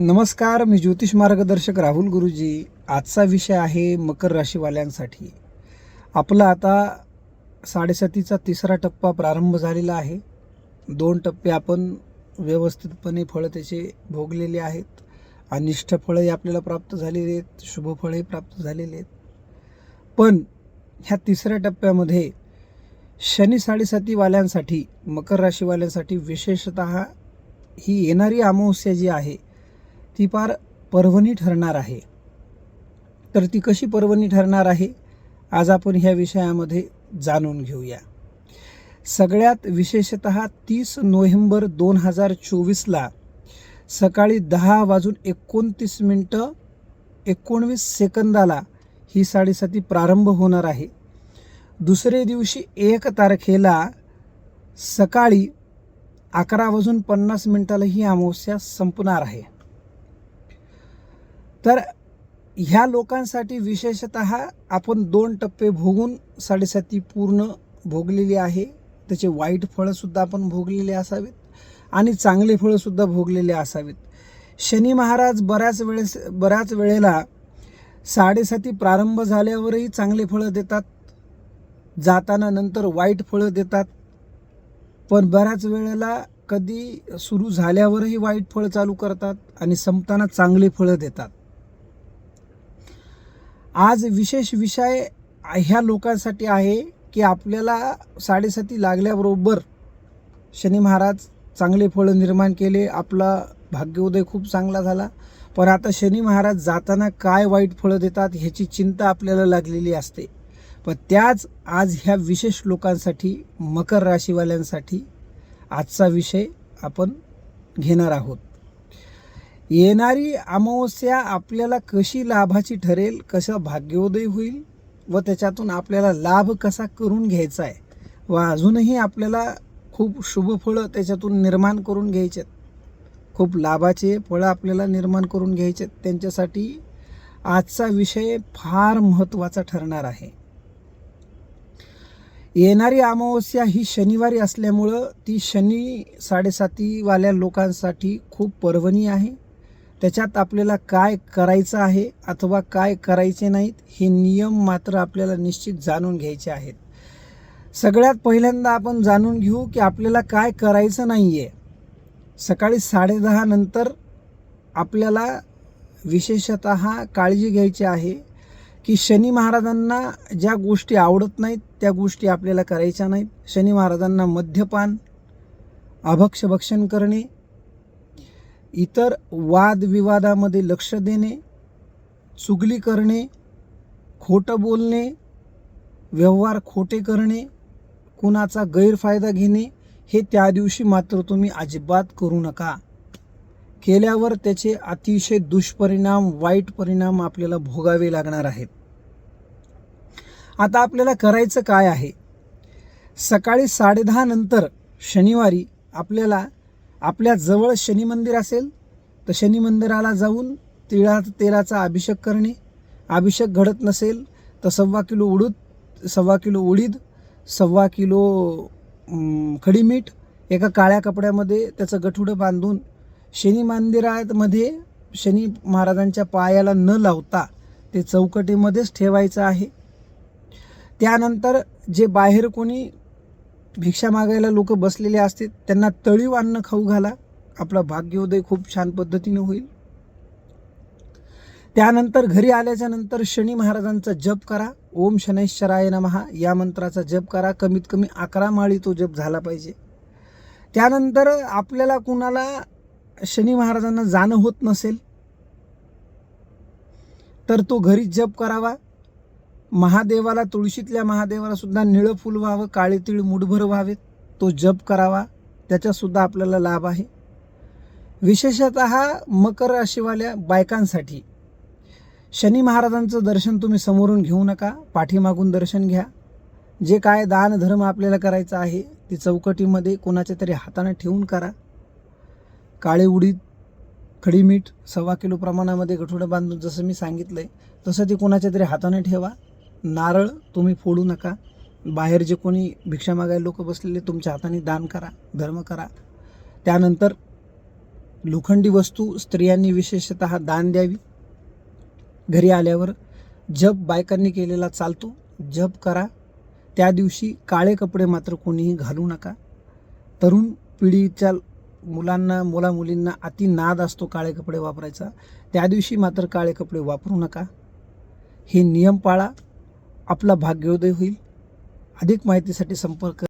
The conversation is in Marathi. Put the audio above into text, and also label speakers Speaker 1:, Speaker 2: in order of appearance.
Speaker 1: नमस्कार मी ज्योतिष मार्गदर्शक राहुल गुरुजी. आजचा विषय आहे मकर राशीवाल्यांसाठी. आपला आता साडेसातीचा तिसरा टप्पा प्रारंभ झालेला आहे. दोन टप्पे आपण व्यवस्थितपणे फळं त्याचे भोगलेले आहेत. अनिष्ट फळंही आपल्याला प्राप्त झालेली आहेत शुभफळंही प्राप्त झालेले आहेत. पण ह्या तिसऱ्या टप्प्यामध्ये शनी साडेसातीवाल्यांसाठी मकर राशीवाल्यांसाठी विशेषत ही येणारी अमावस्या जी आहे ती फार पर्वणी ठरणार आहे. तर ती कशी पर्वणी ठरणार आहे? आज आपण ह्या विषयामध्ये जाणून घेऊया. सगळ्यात विशेषत तीस नोव्हेंबर दोन हजार चोवीसला सकाळी दहा वाजून एकोणतीस मिनटं एकोणवीस सेकंदाला ही साडेसाती प्रारंभ होणार आहे. दुसरे दिवशी एक तारखेला सकाळी अकरा वाजून पन्नास मिनटाला ही अमावस्या संपणार आहे. तर ह्या लोकांसाठी विशेषत आपण दोन टप्पे भोगून साडेसाती पूर्ण भोगलेली आहे. त्याचे वाईट फळंसुद्धा आपण भोगलेले असावेत आणि चांगले फळंसुद्धा भोगलेले असावेत. शनी महाराज बऱ्याच वेळेस बऱ्याच वेळेला साडेसाती प्रारंभ झाल्यावरही चांगले फळं देतात. जाताना नंतर वाईट फळं देतात. पण बऱ्याच वेळेला कधी सुरू झाल्यावरही वाईट फळं चालू करतात आणि संपताना चांगले फळं देतात. आज विशेष विषय ह्या लोकांसाठी आहे की आपल्याला साडेसाती लागल्याबरोबर शनी महाराज चांगले फळं निर्माण केले आपला भाग्योदय खूप चांगला झाला. पण आता शनी महाराज जाताना काय वाईट फळं देतात ह्याची चिंता आपल्याला लागलेली असते. पण त्याच आज ह्या विशेष लोकांसाठी मकर राशीवाल्यांसाठी आजचा विषय आपण घेणार आहोत. येणारी अमावस्या आपल्याला कशी लाभाची ठरेल कसं भाग्योदय होईल व त्याच्यातून आपल्याला लाभ कसा करून घ्यायचा आहे व अजूनही आपल्याला खूप शुभ फळं त्याच्यातून निर्माण करून घ्यायचे खूप लाभाचे फळं आपल्याला निर्माण करून घ्यायचे त्यांच्यासाठी आजचा विषय फार महत्त्वाचा ठरणार आहे. येणारी अमावस्या ही शनिवारी असल्यामुळं ती शनी साडेसातीवाल्या लोकांसाठी खूप पर्वणी आहे. त्याच्यात आपल्याला काय करायचं आहे अथवा काय करायचे नाहीत हे नियम मात्र आपल्याला निश्चित जाणून घ्यायचे आहेत. सगळ्यात पहिल्यांदा आपण जाणून घेऊ की आपल्याला काय करायचं नाही आहे सकाळी साडेदहा नंतर आपल्याला विशेषत काळजी घ्यायची आहे की शनी महाराजांना ज्या गोष्टी आवडत नाहीत त्या गोष्टी आपल्याला करायच्या नाहीत. शनी महाराजांना मद्यपान अभक्षभक्षण करणे इतर वादविवादामध्ये लक्ष देणे चुगली करणे खोटं बोलणे व्यवहार खोटे करणे कुणाचा गैरफायदा घेणे हे त्या दिवशी मात्र तुम्ही अजिबात करू नका. केल्यावर त्याचे अतिशय दुष्परिणाम वाईट परिणाम आपल्याला भोगावे लागणार आहेत. आता आपल्याला करायचं काय आहे? सकाळी साडेदहा नंतर शनिवारी आपल्याला आपल्या जवळ शनी मंदिर असेल तर शनी मंदिराला जाऊन तिळा तेलाचा अभिषेक करणे. अभिषेक घडत नसेल तर सव्वा किलो उडूद सव्वा किलो उडीद सव्वा किलो खडीमीठ एका काळ्या कपड्यामध्ये त्याचं गठुडं बांधून शनी मंदिरामध्ये शनी महाराजांच्या पायाला न लावता ते चौकटीमध्येच ठेवायचं आहे. त्यानंतर जे बाहेर कोणी भिक्षा मागायला लोक बसलेले असतील त्यांना तळीव अन्न खाऊ घाला. आपला भाग्योदय खूप छान पद्धतीने होईल. त्यानंतर घरी आल्याच्यानंतर शनी महाराजांचा जप करा. ओम शनैश्वराय नमहा या मंत्राचा जप करा. कमीत कमी अकरा माळी तो जप झाला पाहिजे. त्यानंतर आपल्याला कुणाला शनी महाराजांना जाणं होत नसेल तर तो घरी जप करावा. महादेवाला तुळशीतल्या महादेवाला सुद्धा निळं फुल व्हावं काळे तिळ मुठभर व्हावेत तो जप करावा त्याच्यासुद्धा आपल्याला लाभ आहे. विशेषत मकर राशीवाल्या बायकांसाठी शनी महाराजांचं दर्शन तुम्ही समोरून घेऊ नका पाठीमागून दर्शन घ्या. जे काय दान धर्म आपल्याला करायचं आहे ते चौकटीमध्ये कोणाच्या तरी हाताने ठेवून करा. काळे उडीद खडी मीठ सव्वा किलो प्रमाणामध्ये गठुडं बांधून जसं मी सांगितलं आहे तसं ते कोणाच्या तरी हाताने ठेवा. नारळ तुम्ही फोडू नका. बाहेर जे कोणी भिक्षा मागायला लोक बसलेले तुमच्या हाताने दान करा धर्म करा. त्यानंतर लोखंडी वस्तू स्त्रियांनी विशेषतः दान द्यावी. घरी आल्यावर जप बायकांनी केलेला चालतो. जप करा. त्या दिवशी काळे कपडे मात्र कोणीही घालू नका. तरुण पिढीच्या मुलांना मुला मुलींना अति नाद असतो काळे कपडे वापरायचा. त्या दिवशी मात्र काळे कपडे वापरू नका. हे नियम पाळा. आपला भाग्योदय होईल. अधिक माहितीसाठी संपर्क